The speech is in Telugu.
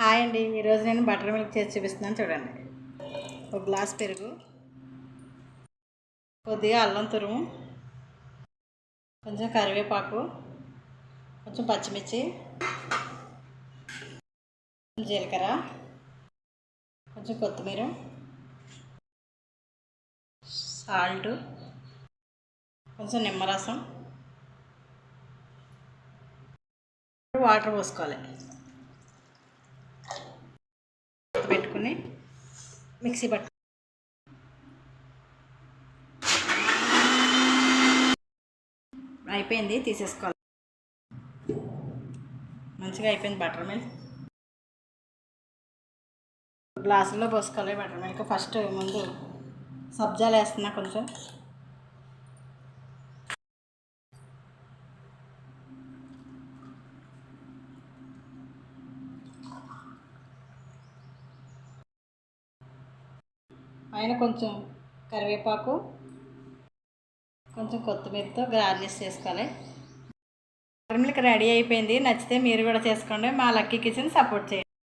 హాయ్ అండి. ఈరోజు నేను బటర్ మిల్క్ చేసి చూపిస్తున్నాను చూడండి. ఒక గ్లాస్ పెరుగు కొద్దిగా అల్లం తురుము కొంచెం కరివేపాకు కొంచెం పచ్చిమిర్చి జీలకర్ర కొంచెం కొత్తిమీర సాల్ట్ కొంచెం నిమ్మరసం వాటర్ పోసుకోవాలి. పెట్టుకుని మిక్సీ పట్టు అయిపోయింది తీసేసుకోవాలి. మంచిగా అయిపోయింది బటర్ మిల్క్. గ్లాసుల్లో పోసుకోవాలి బటర్ మిల్క్. ఫస్ట్ ముందు సబ్జాలు వేస్తున్నా కొంచెం. పైన కొంచెం కరివేపాకు కొంచెం కొత్తిమీరతో గార్నిష్ చేసుకోవాలి. మిల్క్ రెడీ అయిపోయింది. నచ్చితే మీరు కూడా చేసుకోండి. మా లక్కీ కిచెన్ సపోర్ట్ చేయండి.